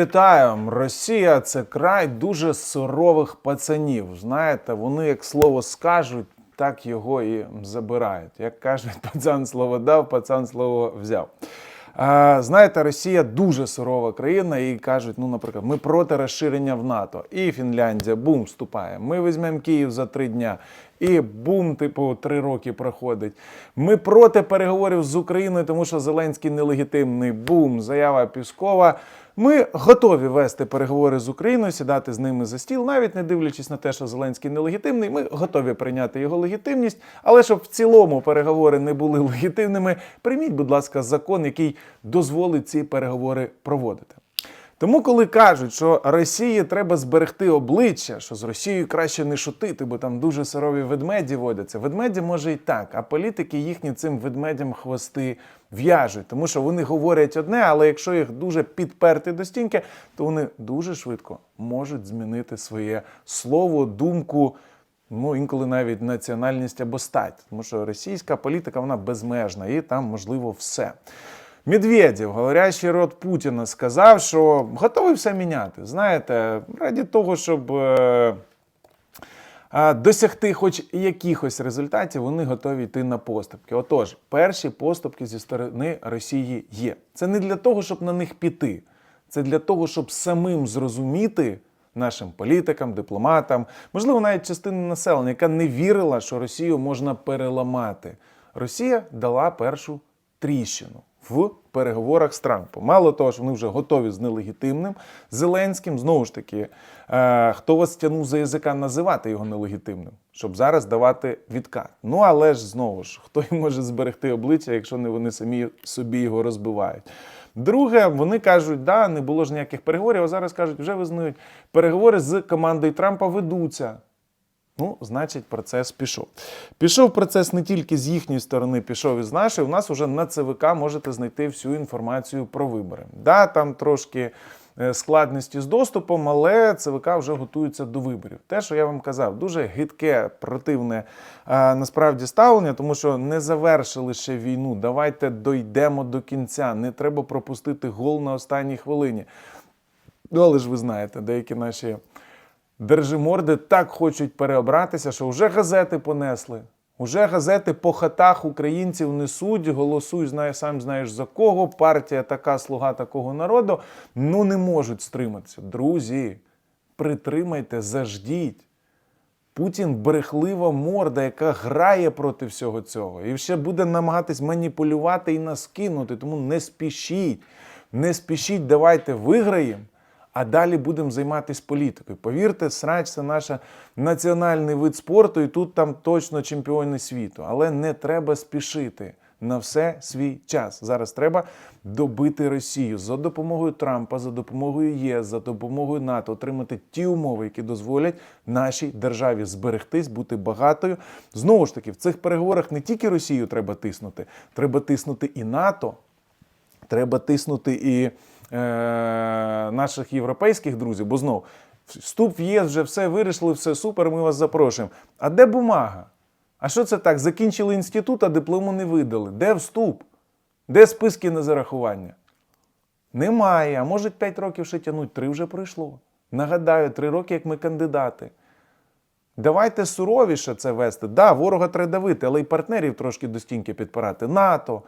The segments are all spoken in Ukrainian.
Вітаю! Росія це край дуже сурових пацанів. Знаєте, вони як слово скажуть, так його і забирають. Як кажуть, пацан слово дав, пацан слово взяв. А, знаєте, Росія дуже сурова країна, і кажуть, ну, наприклад, ми проти розширення в НАТО. І Фінляндія бум вступає. Ми візьмемо Київ за три дня. І бум, типу, три роки проходить. Ми проти переговорів з Україною, тому що Зеленський нелегітимний. Бум, заява Піскова. Ми готові вести переговори з Україною, сідати з ними за стіл, навіть не дивлячись на те, що Зеленський нелегітимний. Ми готові прийняти його легітимність. Але щоб в цілому переговори не були легітимними, прийміть, будь ласка, закон, який дозволить ці переговори проводити. Тому, коли кажуть, що Росії треба зберегти обличчя, що з Росією краще не шутити, бо там дуже сурові ведмеді водяться. Ведмеді може і так, а політики їхні цим ведмедям хвости в'яжуть, тому що вони говорять одне, але якщо їх дуже підперти до стінки, то вони дуже швидко можуть змінити своє слово, думку. Ну, інколи навіть національність або стать, тому що російська політика вона безмежна і там можливо все. Медведєв, говорящий рот Путіна, сказав, що готовий все міняти. Знаєте, раді того, щоб е, а, досягти хоч якихось результатів, вони готові йти на поступки. Отож, перші поступки зі сторони Росії є. Це не для того, щоб на них піти, це для того, щоб самим зрозуміти. Нашим політикам, дипломатам, можливо, навіть частини населення, яка не вірила, що Росію можна переламати. Росія дала першу тріщину в переговорах з Трампом. Мало того, що вони вже готові з нелегітимним Зеленським. Знову ж таки, е, хто вас тягнув за язика називати його нелегітимним, щоб зараз давати відкат. Ну але ж знову ж, хто їм може зберегти обличчя, якщо не вони самі собі його розбивають. Друге, вони кажуть, да, не було ж ніяких переговорів, а зараз кажуть, вже визнають, переговори з командою Трампа ведуться. Ну, значить, процес пішов. Пішов процес не тільки з їхньої сторони, пішов і з нашої. У нас вже на ЦВК можете знайти всю інформацію про вибори. Да, там трошки е, складності з доступом, але ЦВК вже готується до виборів. Те, що я вам казав, дуже гидке, противне насправді ставлення, тому що не завершили ще війну. Давайте дойдемо до кінця. Не треба пропустити гол на останній хвилині. Ну, але ж ви знаєте, деякі наші держиморди так хочуть переобратися, що вже газети понесли. Уже газети по хатах українців несуть, голосуй, знає, сам знаєш за кого, партія така, слуга такого народу. Ну не можуть стриматися. Друзі, притримайте, заждіть. Путін брехлива морда, яка грає проти всього цього. І ще буде намагатись маніпулювати і нас кинути. Тому не спішіть. Не спішіть, давайте виграємо, а далі будемо займатися політикою. Повірте, срач це наш національний вид спорту, і тут там точно чемпіони світу. Але не треба спішити. На все свій час. Зараз треба добити Росію за допомогою Трампа, за допомогою ЄС, за допомогою НАТО, отримати ті умови, які дозволять нашій державі зберегтись, бути багатою. Знову ж таки, в цих переговорах не тільки Росію треба тиснути, треба тиснути і НАТО, треба тиснути і наших європейських друзів, бо знов вступ в ЄС вже все вирішили, все супер, ми вас запрошуємо. А де бумага? А що це так? Закінчили інститут, а диплому не видали. Де вступ? Де списки на зарахування? Немає. А може 5 років ще тянуть, 3 вже пройшло. Нагадаю, 3 роки, як ми кандидати. Давайте суровіше це вести. Да, ворога треба давити, але й партнерів трошки до стінки підпирати. НАТО.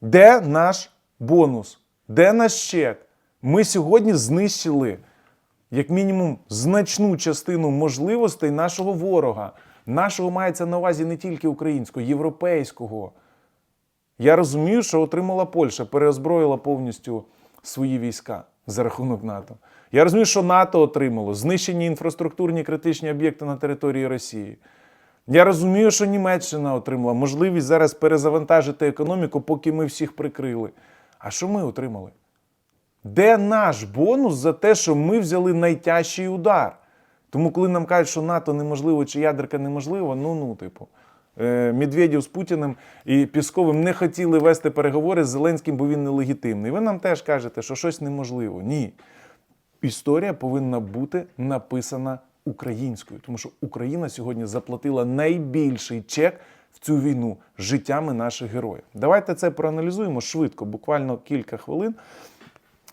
Де наш бонус? Де наш чек? Ми сьогодні знищили, як мінімум, значну частину можливостей нашого ворога. Нашого мається на увазі не тільки українського, європейського. Я розумію, що отримала Польща, переозброїла повністю свої війська за рахунок НАТО. Я розумію, що НАТО отримало знищені інфраструктурні критичні об'єкти на території Росії. Я розумію, що Німеччина отримала можливість зараз перезавантажити економіку, поки ми всіх прикрили. А що ми отримали? Де наш бонус за те, що ми взяли найтяжчий удар? Тому, коли нам кажуть, що НАТО неможливо чи ядерка неможлива, ну ну, типу. е, Медведєв з Путіним і Пісковим не хотіли вести переговори з Зеленським, бо він нелегітимний. Ви нам теж кажете, що щось неможливо. Ні. Історія повинна бути написана українською, тому що Україна сьогодні заплатила найбільший чек в цю війну життями наших героїв. Давайте це проаналізуємо швидко, буквально кілька хвилин.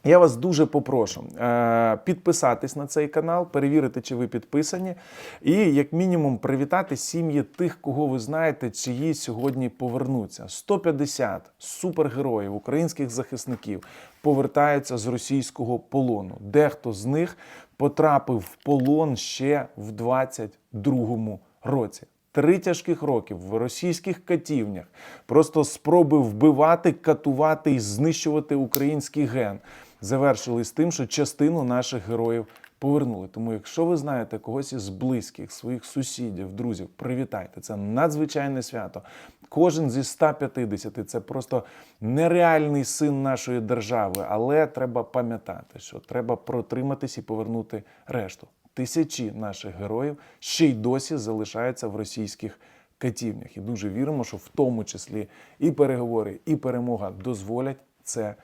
Я вас дуже попрошу е, підписатись на цей канал, перевірити, чи ви підписані, і як мінімум привітати сім'ї тих, кого ви знаєте, чиї сьогодні повернуться. 150 супергероїв, українських захисників повертаються з російського полону. Дехто з них потрапив в полон ще в 22-му році. Три тяжких років в російських катівнях, просто спроби вбивати, катувати і знищувати український ген завершились тим, що частину наших героїв повернули. Тому, якщо ви знаєте когось із близьких, своїх сусідів, друзів, привітайте. Це надзвичайне свято. Кожен зі 150 – це просто нереальний син нашої держави. Але треба пам'ятати, що треба протриматись і повернути решту. Тисячі наших героїв ще й досі залишаються в російських катівнях. І дуже віримо, що в тому числі і переговори, і перемога дозволять це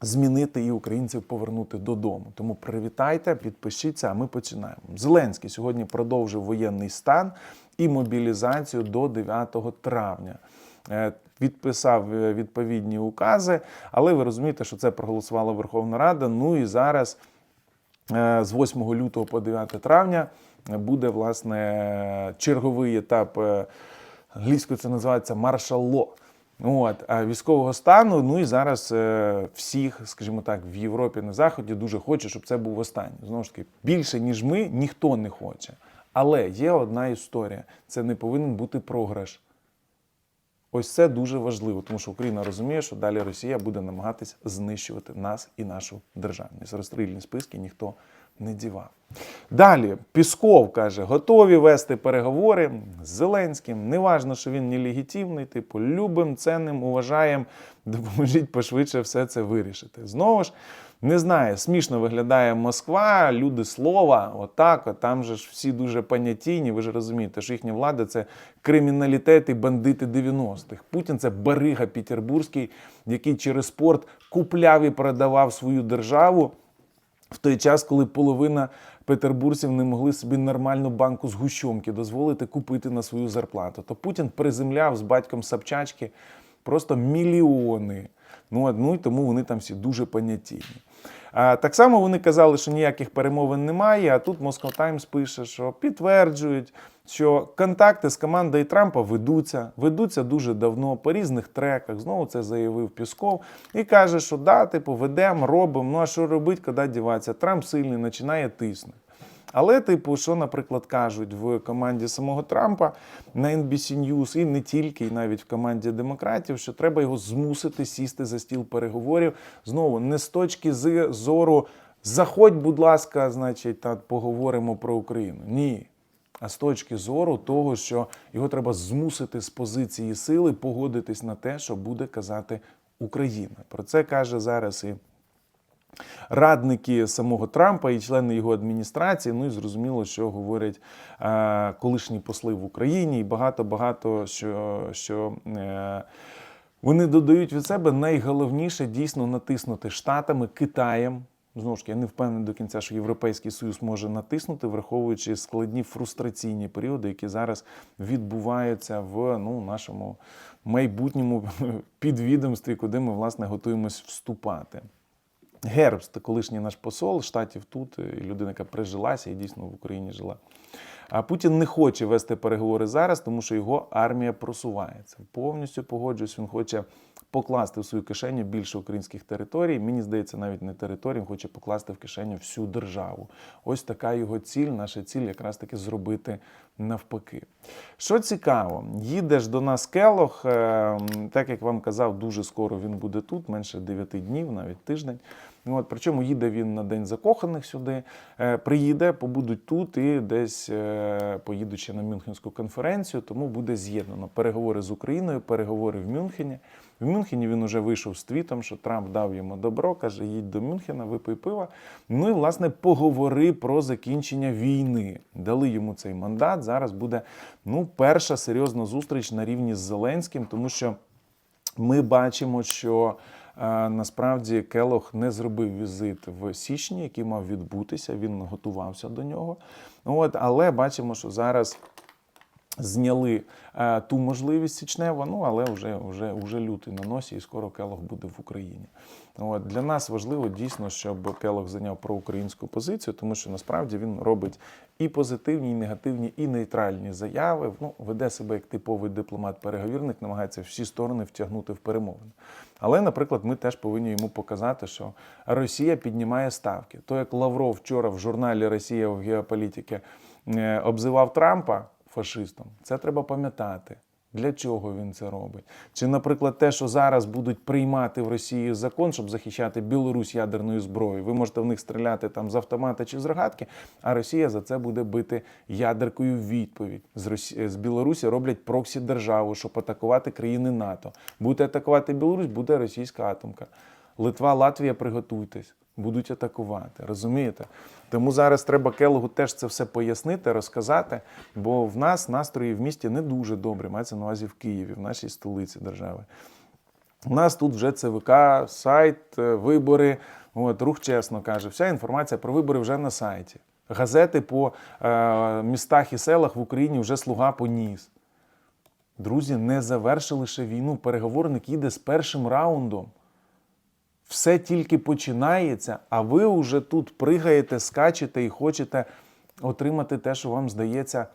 змінити і українців повернути додому. Тому привітайте, підпишіться, а ми починаємо. Зеленський сьогодні продовжив воєнний стан і мобілізацію до 9 травня. Е, Відписав е, відповідні укази, але ви розумієте, що це проголосувала Верховна Рада. Ну і зараз е, з 8 лютого по 9 травня буде власне черговий етап е, англійською це називається маршал-ло. От, а військового стану, ну і зараз е, всіх, скажімо так, в Європі на Заході дуже хочуть, щоб це був останній. Знову ж таки, більше, ніж ми, ніхто не хоче. Але є одна історія: це не повинен бути програш. Ось це дуже важливо, тому що Україна розуміє, що далі Росія буде намагатись знищувати нас і нашу державність. Розстрільні списки ніхто не дівав. Далі Пісков каже, готові вести переговори з Зеленським. Неважно, що він нелегітимний, типу, любим, ценним, уважаєм, допоможіть пошвидше все це вирішити. Знову ж. Не знаю, смішно виглядає Москва, люди слова, отак, от там же ж всі дуже понятійні. Ви ж розумієте, що їхня влада це криміналітет і бандити 90-х. Путін це барига Петербурзький, який через спорт купляв і продавав свою державу в той час, коли половина петербурців не могли собі нормальну банку згущенки дозволити купити на свою зарплату. То Путін приземляв з батьком Сапчачки просто мільйони. Ну, от, ну і тому вони там всі дуже понятійні. А, так само вони казали, що ніяких перемовин немає. А тут Moscow Times пише, що підтверджують, що контакти з командою Трампа ведуться, ведуться дуже давно по різних треках. Знову це заявив Пісков і каже, що да, типу, ведемо, робимо. Ну а що робити, коли діватися? Трамп сильний починає тиснути. Але, типу, що, наприклад, кажуть в команді самого Трампа на NBC News і не тільки, і навіть в команді демократів, що треба його змусити сісти за стіл переговорів. Знову не з точки зору заходь, будь ласка, значить, та поговоримо про Україну. Ні. А з точки зору того, що його треба змусити з позиції сили погодитись на те, що буде казати Україна. Про це каже зараз і радники самого Трампа і члени його адміністрації. Ну і зрозуміло, що говорять е, колишні посли в Україні, і багато багато що. що е, вони додають від себе найголовніше дійсно натиснути Штатами, Китаєм. Знову ж таки, я не впевнений до кінця, що Європейський Союз може натиснути, враховуючи складні фрустраційні періоди, які зараз відбуваються в ну, нашому майбутньому підвідомстві, куди ми власне готуємось вступати. Гербст, колишній наш посол штатів тут, людина, яка прижилася і дійсно в Україні жила. А Путін не хоче вести переговори зараз, тому що його армія просувається. Повністю погоджуюсь, він хоче покласти в свою кишеню більше українських територій. Мені здається, навіть не територій, він хоче покласти в кишеню всю державу. Ось така його ціль, наша ціль якраз таки зробити навпаки. Що цікаво, їде ж до нас Келох, е, так як вам казав, дуже скоро він буде тут, менше 9 днів, навіть тиждень. От, Причому їде він на День закоханих сюди, е, приїде, побудуть тут і десь е, поїдуть на Мюнхенську конференцію, тому буде з'єднано переговори з Україною, переговори в Мюнхені. В Мюнхені він уже вийшов з твітом, що Трамп дав йому добро, каже, їдь до Мюнхена, випий пива. Ну і, власне, поговори про закінчення війни. Дали йому цей мандат. Зараз буде ну, перша серйозна зустріч на рівні з Зеленським, тому що ми бачимо, що. Насправді Келох не зробив візит в січні, який мав відбутися. Він готувався до нього. От, але бачимо, що зараз зняли е, ту можливість січневу, ну але вже, вже, вже лютий на носі, і скоро Келох буде в Україні. От, для нас важливо дійсно, щоб Келох зайняв проукраїнську позицію, тому що насправді він робить і позитивні, і негативні, і нейтральні заяви. Ну, веде себе як типовий дипломат-переговірник, намагається всі сторони втягнути в перемовини. Але, наприклад, ми теж повинні йому показати, що Росія піднімає ставки. То як Лавров вчора в журналі Росія в геополітиці е, обзивав Трампа фашистом, це треба пам'ятати. Для чого він це робить? Чи, наприклад, те, що зараз будуть приймати в Росії закон, щоб захищати Білорусь ядерною зброєю, ви можете в них стріляти там з автомата чи з рогатки, а Росія за це буде бити ядеркою в відповідь. З, Росі... з Білорусі роблять проксі державу, щоб атакувати країни НАТО. Буде атакувати Білорусь, буде російська атомка. Литва, Латвія, приготуйтесь, будуть атакувати. Розумієте? Тому зараз треба Келогу теж це все пояснити, розказати, бо в нас настрої в місті не дуже добрі, мається на увазі в Києві, в нашій столиці держави. У нас тут вже ЦВК, сайт, е, вибори. От, рух чесно каже, вся інформація про вибори вже на сайті. Газети по е, містах і селах в Україні вже слуга поніс. Друзі, не завершили ще війну. Переговорник їде з першим раундом. Все тільки починається, а ви вже тут пригаєте, скачете і хочете отримати те, що вам здається,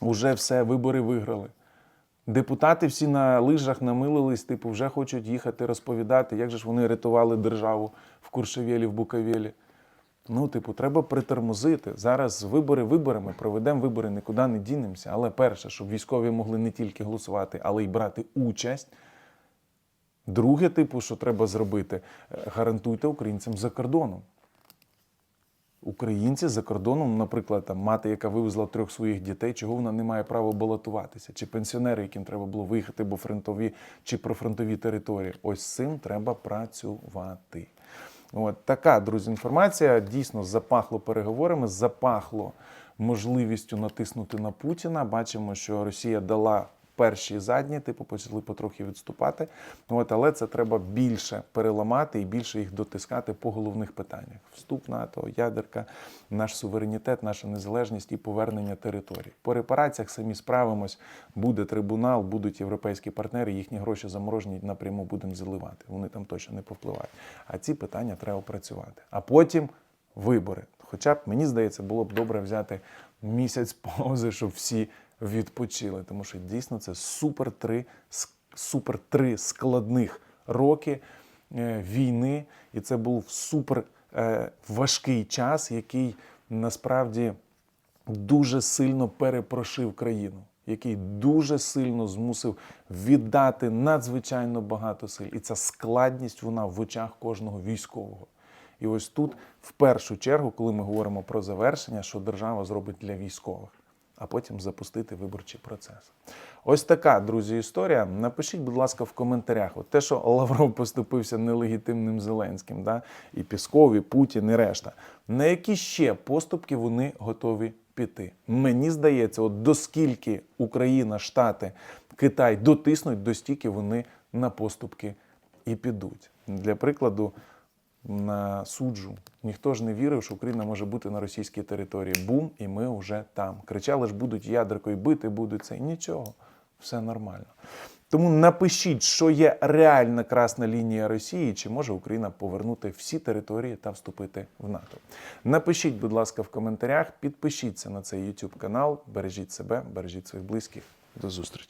уже все, вибори виграли. Депутати всі на лижах намилились, типу, вже хочуть їхати розповідати, як же ж вони рятували державу в Куршевелі, в Буковелі. Ну, типу, треба притормозити. Зараз вибори виборами, проведемо вибори, нікуди не дінемося. Але перше, щоб військові могли не тільки голосувати, але й брати участь. Друге, типу, що треба зробити, е, гарантуйте українцям за кордоном. Українці за кордоном, наприклад, там мати, яка вивезла трьох своїх дітей, чого вона не має права балотуватися, чи пенсіонери, яким треба було виїхати, бо фронтові чи профронтові території. Ось цим треба працювати. От така, друзі, інформація. Дійсно запахло переговорами, запахло можливістю натиснути на Путіна. Бачимо, що Росія дала перші і задні, типу, почали потрохи відступати. От, але це треба більше переламати і більше їх дотискати по головних питаннях: вступ НАТО, ядерка, наш суверенітет, наша незалежність і повернення територій. По репараціях самі справимось. Буде трибунал, будуть європейські партнери, їхні гроші заморожені напряму будемо заливати. Вони там точно не повпливають. А ці питання треба опрацювати. А потім вибори. Хоча б мені здається, було б добре взяти місяць паузи, щоб всі відпочили, тому що дійсно це супер три, супер три складних роки е, війни, і це був супер е, важкий час, який насправді дуже сильно перепрошив країну, який дуже сильно змусив віддати надзвичайно багато сил. І ця складність вона в очах кожного військового. І ось тут, в першу чергу, коли ми говоримо про завершення, що держава зробить для військових, а потім запустити виборчий процес. Ось така, друзі, історія. Напишіть, будь ласка, в коментарях. От те, що Лавров поступився нелегітимним Зеленським, да? і Пісков, і Путін, і решта. На які ще поступки вони готові піти? Мені здається, от доскільки Україна, Штати, Китай дотиснуть, достільки вони на поступки і підуть. Для прикладу, суджу. Ніхто ж не вірив, що Україна може бути на російській території. Бум, і ми вже там. Кричали ж, будуть ядеркою бити, будуть це. Нічого, все нормально. Тому напишіть, що є реальна красна лінія Росії, чи може Україна повернути всі території та вступити в НАТО. Напишіть, будь ласка, в коментарях, підпишіться на цей YouTube канал, бережіть себе, бережіть своїх близьких. До зустрічі.